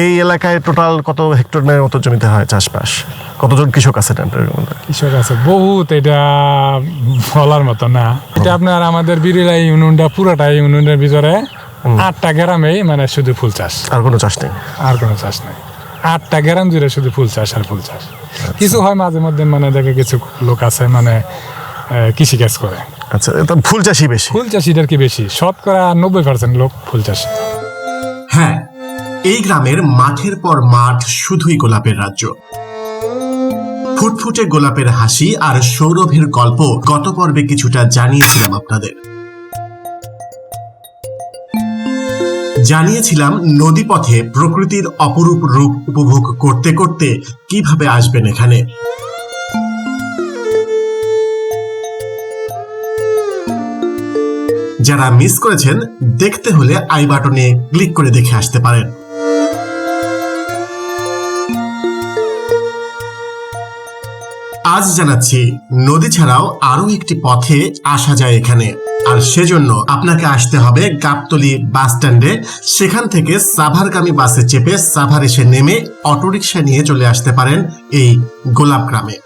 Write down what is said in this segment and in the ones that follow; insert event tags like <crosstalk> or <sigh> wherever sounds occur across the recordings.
এই এলাকায় টোটাল কত হেক্টরের মতো জমিতে হয় চাষবাস? কতজন কৃষক আপনার মধ্যে? কৃষক আছে। বহুত এটা বলার মতো না। এটা আপনার আমাদের বিরিলা ইউনিয়নটা পুরোটা ইউনিয়নের ভিতরে আটটা গ্রামেই মানে শুধু ফুল চাষ। আর কোনো চাষ নেই? আর কোনো চাষ নেই। আটটা গ্রাম জুড়ে শুধু ফুল চাষ আর ফুল চাষ। কিছু হয় মাঝে মধ্যে মানে দেখে কিছু লোক আছে মানে কৃষি কাজ করে। আচ্ছা এটা ফুল চাষই বেশি। ফুল চাষিটার কি বেশি? শতকরা নব্বই পার্সেন্ট লোক ফুল চাষি। হ্যাঁ এই গ্রামের মাঠের পর মাঠ শুধুই গোলাপের রাজ্য। ফুটফুটে গোলাপের হাসি আর সৌরভের গল্প গত পর্বে কিছুটা জানিয়েছিলাম আপনাদের। জানিয়েছিলাম নদীপথে প্রকৃতির অপরূপ রূপ উপভোগ করতে করতে কীভাবে আসবেন এখানে। যারা মিস করেছেন, দেখতে হলে আই বাটনে ক্লিক করে দেখে আসতে পারেন। আজ জানাচ্ছি, নদী ছাড়াও আরও একটি পথে আসা যায় এখানে। আর সেজন্য আপনাকে আসতে হবে গাবতলি বাস স্ট্যান্ডে। সেখান থেকে সাভারগামী বাসে চেপে সাভার এসে নেমে অটোরিকশা নিয়ে চলে আসতে পারেন এই গোলাপ গ্রামে।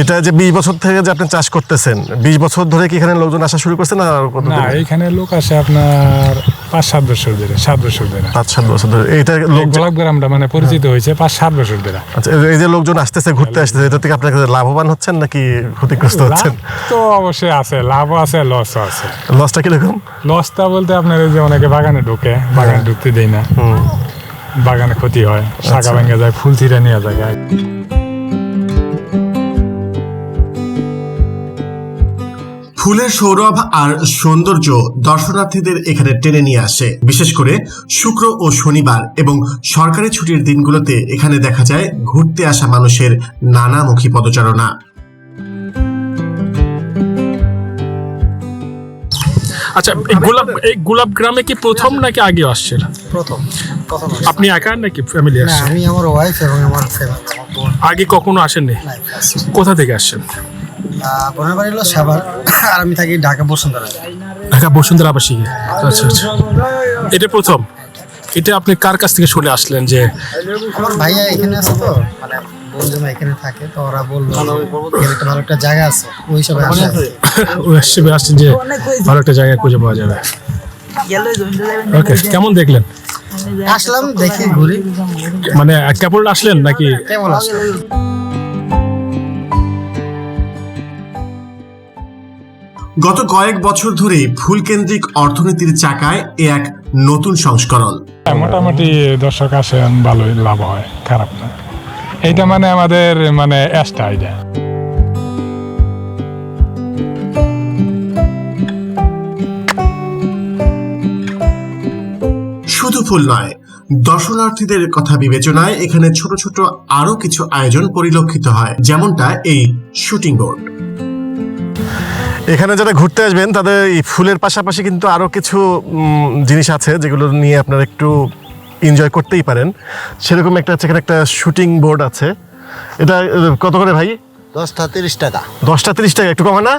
এটা যে বিশ বছর থেকে যে আপনি চাষ করতেছেন বিশ বছর ধরে কি এখানে লোকজন আসা শুরু করছেন না আর কত না এইখানে লোক আসে আপনার পাঁচ সাত বছর ধরে সাত বছর ধরে। পাঁচ সাত বছর ধরে। এইটা এই লোক গোলাপ গ্রামটা মানে পরিচিত হয়েছে পাঁচ সাত বছর ধরে। আচ্ছা এই যে লোকজন আসতেছে ঘুরতে আসতেছে এটা থেকে আপনার লাভবান হচ্ছেন নাকি ক্ষতিগ্রস্ত হচ্ছেন? তো অবশ্যই আছে লাভও আছে লসও আছে। লসটা কীরকম? লসটা বলতে আপনার এই যে অনেকে বাগানে ঢোকে বাগানে ঢুকতে দেয় না। বাগানে ক্ষতি হয় শাখা ভেঙে যায় ফুল ছিঁড়ে নিয়ে যায়। ফুলের সৌরভ আর সৌন্দর্য দর্শনার্থীদের এখানে টেনে নিয়ে আসে। বিশেষ করে শুক্র ও শনিবার এবং সরকারি ছুটির দিনগুলোতে এখানে দেখা যায় ঘুরতে আসা মানুষের নানামুখী পদচারণা। আচ্ছা এই গোলাপ এই গোলাপ গ্রামে কি প্রথম নাকি আগে আসছেন প্রথম। প্রথম আপনি একা নাকি ফ্যামিলি আসছেন? আমি আমার ওয়াইফ এবং আমার ফ্যামিলি আগে কখনো আসেননি? কোথা থেকে আসছেন? বোনের বাড়ি হলো সাভার। আর আমি থাকি ঢাকা বসুন্ধরা। ঢাকা বসুন্ধরা আবাসিকে। আচ্ছা আচ্ছা। এটা প্রথম। এটা আপনি কার কাছ থেকে শুনে আসলেন যে আমার ভাইয়া এখানে আছে তো মানে বোন এখানে থাকে তো ওরা বলল একটা ভালো একটা জায়গা আছে ওই হিসাবে আসা <laughs> ওই হিসেবে আসছেন যে ভালো একটা জায়গা খুঁজে পাওয়া যাবে। ওকে কেমন দেখলেন? আসলাম দেখি ঘুরি। মানে কেবল আসলেন নাকি? কেমন আসলো গত কয়েক বছর ধরে ফুলকেন্দ্রিক অর্থনীতির চাকায় এ এক নতুন সংস্করণ। মোটামুটি দর্শক আসেন ভালোই লাভ হয় খারাপ না। এইটা মানে আমাদের মানে এটা শুধু ফুল নয় দর্শনার্থীদের কথা বিবেচনায় এখানে ছোট ছোট আরও কিছু আয়োজন পরিলক্ষিত হয় যেমনটা এই শুটিং বোর্ড। এখানে যারা ঘুরতে আসবেন তাদের এই ফুলের পাশাপাশি কিন্তু আরও কিছু জিনিস আছে যেগুলো নিয়ে আপনারা একটু এনজয় করতেই পারেন। সেরকম একটা আছে এখানে একটা শুটিং বোর্ড আছে। এটা কত করে ভাই? দশটা তিরিশ টাকা। দশটা তিরিশ টাকা একটু কমে না?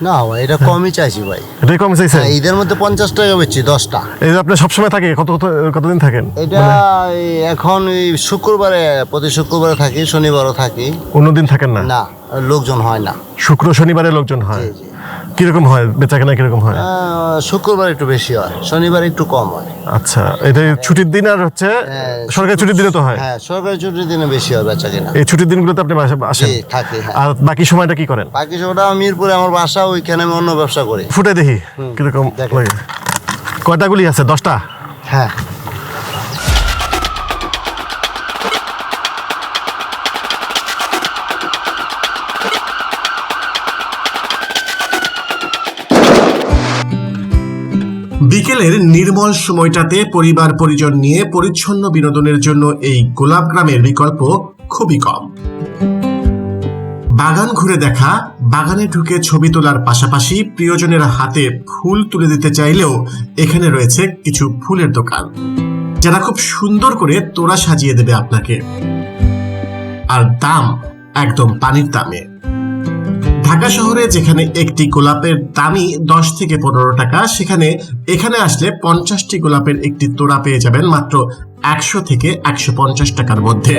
না ভাই এটা কমই চাইছি ভাই। এটাই কমই চাইছে হ্যাঁ, ঈদের মধ্যে পঞ্চাশ টাকা বেচছি দশটা। এই যে আপনি সবসময় থাকে কত কত কতদিন থাকেন? এটা এখন এই শুক্রবারে প্রতি শুক্রবারে থাকি শনিবারও থাকি। অন্যদিন থাকেন না? না লোকজন হয় না। শুক্র শনিবারে লোকজন হয়। কীরকম হয়? বেচা কেনা কীরকম হয়? শুক্রবার একটু বেশি হয় শনিবার একটু কম হয়। আচ্ছা এটা ছুটির দিন আর হচ্ছে হ্যাঁ, সরকারি ছুটির দিনে তো হয়? হ্যাঁ সরকারি ছুটির দিনে বেশি হয় বেচা কিনা এই ছুটির দিনগুলোতে আপনি বাসা- আসেন? থাকি হ্যাঁ। আর বাকি সময়টা কি করেন? বাকি সবটা মিরপুরে আমার বাসা ওইখানে আমি অন্য ব্যবসা করি। ফুটে দেখি কীরকম। লাগে। কয়টা গুলি আছে? দশটা? হ্যাঁ। বিকেলের নির্মল সময়টাতে পরিবার পরিজন নিয়ে পরিচ্ছন্ন বিনোদনের জন্য এই গোলাপ গ্রামের বিকল্প খুবই কম। বাগান ঘুরে দেখা, বাগানে ঢুকে ছবি তোলার পাশাপাশি প্রিয়জনের হাতে ফুল তুলে দিতে চাইলেও এখানে রয়েছে কিছু ফুলের দোকান। যারা খুব সুন্দর করে তোড়া সাজিয়ে দেবে আপনাকে। আর দাম একদম পানির দামে। ঢাকা শহরে যেখানে একটি গোলাপের দামই দশ থেকে পনেরো টাকা, সেখানে এখানে আসলে পঞ্চাশটি গোলাপের একটি তোড়া পেয়ে যাবেন মাত্র একশো থেকে একশো পঞ্চাশ টাকার মধ্যে।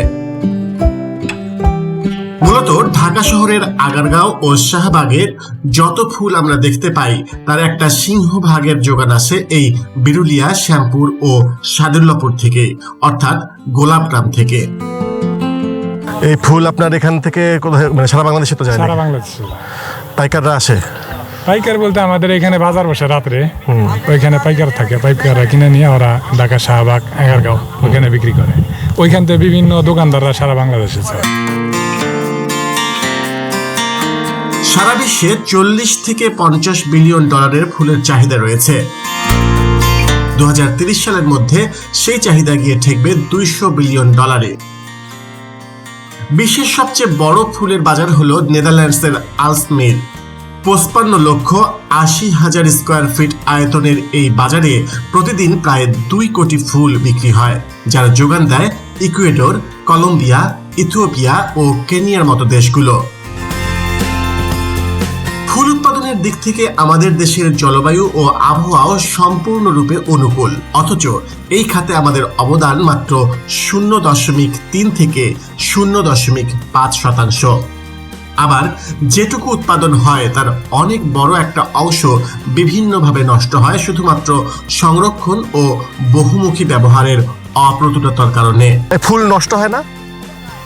মূলত ঢাকা শহরের আগারগাঁও ও শাহবাগের যত ফুল আমরা দেখতে পাই, তার একটা সিংহভাগের যোগান আসে এই বিরুলিয়া, শ্যামপুর ও সাদুল্লাপুর থেকে, অর্থাৎ গোলাপ গ্রাম থেকে। এই ফুল আপনার এখান থেকে কোথায়? মানে সারা বাংলাদেশে তো যায় না সারা বাংলাদেশ। পাইকাররা আসে? পাইকার বলতে আমাদের এখানে বাজার বসে রাত্রে। ওইখানে পাইকার থাকে। পাইকাররা কিনে নিয়ে ওরা ঢাকা শাহবাগ এগারগাঁও ওইখানে বিক্রি করে। ওইখান থেকে বিভিন্ন দোকানদাররা সারা বাংলাদেশে যায়। সারা বিশ্বে চল্লিশ থেকে পঞ্চাশ বিলিয়ন ডলারের ফুলের চাহিদা রয়েছে। দু সালের মধ্যে সেই চাহিদা গিয়ে ঠেকবে দুইশো বিলিয়ন ডলারে। বিশ্বের সবচেয়ে বড় ফুলের বাজার হলো নেদারল্যান্ডসের আলসমের। পঁচপান্ন লক্ষ আশি হাজার স্কোয়ার ফিট আয়তনের এই বাজারে প্রতিদিন প্রায় দুই কোটি ফুল বিক্রি হয়, যার যোগান দেয় ইকুয়েডর, কলম্বিয়া, ইথিওপিয়া ও কেনিয়ার মতো দেশগুলো। ফুল দিক থেকে আমাদের দেশের জলবায়ু ও আবহাওয়াও সম্পূর্ণরূপে অনুকূল। অথচ এই খাতে আমাদের অবদান মাত্র শূন্য দশমিক তিন থেকে শূন্য দশমিক পাঁচ শতাংশ। আবার যেটুকু উৎপাদন হয় তার অনেক বড় একটা অংশ বিভিন্নভাবে নষ্ট হয় শুধুমাত্র সংরক্ষণ ও বহুমুখী ব্যবহারের অপ্রতুলতার কারণে। ফুল নষ্ট হয় না?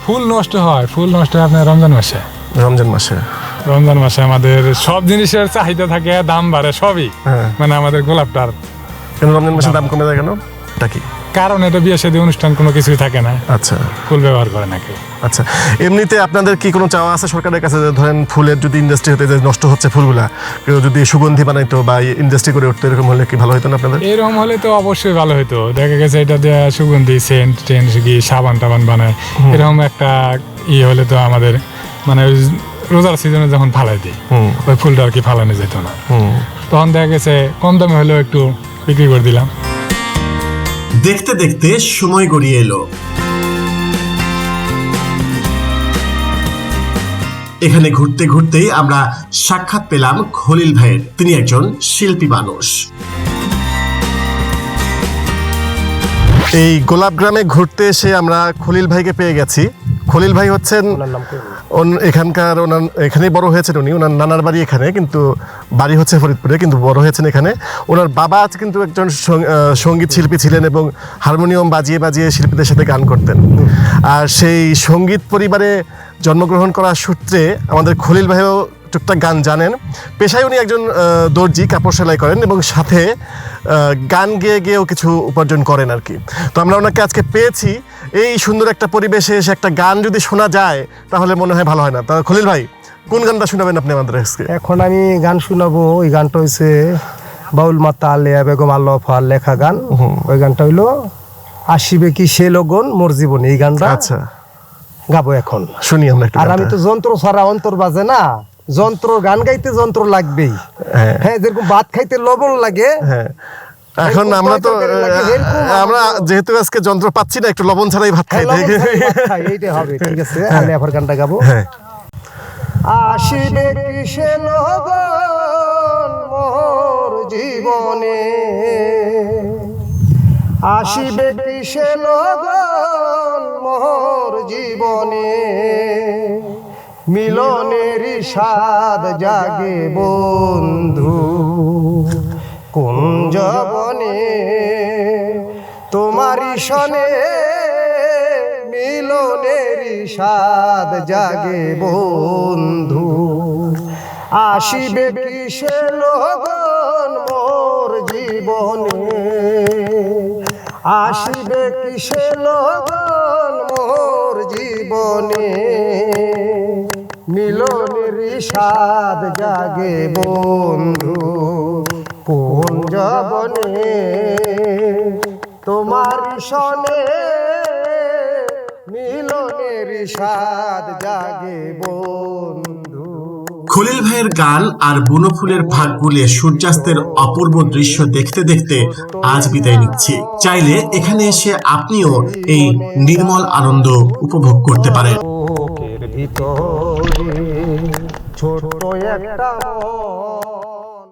ফুল নষ্ট হয়। ফুল নষ্ট হয় আপনার রমজান মাসে। রমজান মাসে। রমজান মাসে আমাদের সব জিনিসের চাহিদা থাকে দাম বাড়ে সবই। হ্যাঁ। মানে আমাদের গোলাপটার কেন রমজান মাসে দাম কমে যায় কেন? এটা কি? কারণ এটা বিয়ে সাথে অনুষ্ঠান কোনো কিছুই থাকে না। আচ্ছা। ফুল ব্যবহার করে না কেউ আচ্ছা। এমনিতে আপনাদের কি কোনো চাওয়া আছে সরকারের কাছে যে ধরেন ফুলের যদি ইন্ডাস্ট্রি হতে যে নষ্ট হচ্ছে ফুলগুলা কেউ যদি সুগন্ধি বানাইতো বা ইন্ডাস্ট্রি করে উঠতো এরকম হলে কি ভালো হতো না আপনাদের? এরকম হলে তো অবশ্যই ভালো হতো দেখা গেছে এটা দিয়ে সুগন্ধি সেন্ট টেন্ট গিয়ে সাবান টাবান বানায়। এরকম একটা ইয়ে হলে তো আমাদের মানে রোজার সিজনে যখন ফালাই দিই ওই ফুলটা আর কি ফালানো যেত না। তখন দেখা গেছে কম দামে হলেও একটু বিক্রি করে দিলাম। দেখতে দেখতে সময় গড়িয়ে এলো। এখানে ঘুরতে ঘুরতেই আমরা সাক্ষাৎ পেলাম খলিল ভাইয়ের। তিনি একজন শিল্পী মানুষ। এই গোলাপ গ্রামে ঘুরতে এসে আমরা খলিল ভাইকে পেয়ে গেছি। খলিল ভাই হচ্ছেন এখানকার ওনার, এখানেই বড় হয়েছেন উনি, ওনার নানার বাড়ি এখানে, কিন্তু বাড়ি হচ্ছে ফরিদপুরে, কিন্তু বড় হয়েছেন এখানে। ওনার বাবা কিন্তু একজন সংগীত শিল্পী ছিলেন এবং হারমোনিয়াম বাজিয়ে বাজিয়ে শিল্পীদের সাথে গান করতেন। আর সেই সংগীত পরিবারে জন্মগ্রহণ করার সূত্রে আমাদের খলিল ভাইও টুকটাক গান জানেন। পেশায় উনি একজন দর্জি কাপড় সেলাই করেন এবং সাথে গান গেয়ে গেয়েও কিছু উপার্জন করেন আর কি। তো আমরা ওনাকে আজকে পেয়েছি। এই সুন্দর একটা পরিবেশে এসে একটা গান যদি শোনা যায় তাহলে মনে হয় ভালো হয় না। তা খলিল ভাই কোন গানটা শোনাবেন আপনি আমাদের আজকে? এখন আমি গান শোনাবো। ওই গানটা হয়েছে বাউল মাতা আলিয়া বেগম আল্লাহ ফাল লেখা গান। ওই গানটা হইল আসিবে কি সে লগন মোর জীবন? এই গানটা আচ্ছা। গাবো এখন। শুনি আমরা আর আমি তো যন্ত্র ছাড়া অন্তর বাজে না। যন্ত্র গান গাইতে যন্ত্র লাগবেই। হ্যাঁ। হ্যাঁ যেরকম ভাত খাইতে লবণ লাগে হ্যাঁ। এখন আমরা তো আমরা যেহেতু আজকে যন্ত্র পাচ্ছি না একটু লবণ ছাড়াই ভাত খাই হ্যাঁ, লবণ এইটাই হবে ঠিক আছে আমি আবার গানটা গাবো। আসিবে কিসে লগন মোর জীবনে। আসিবে কিসে লগন মোর জীবনে। মিলনের স্বাদ জাগে বন্ধু। কোন জবনে তোমারি সনে মিলনের স্বাদ জাগে বন্ধু। আসিবে কিসে লগন মোর জীবনে? আসিবে কিসে লগন মোর জীবনে? মিলনের জাগে বন্ধু, কোন জবনে তোমার সনে জাগে বন্ধু? খলিল ভাইয়ের গান আর বুনো ফুলের ফাঁক গুলে সূর্যাস্তের অপূর্ব দৃশ্য দেখতে দেখতে আজ বিদায় নিচ্ছি। চাইলে এখানে এসে আপনিও এই নির্মল আনন্দ উপভোগ করতে পারেন। ভিতরে ছোট একটা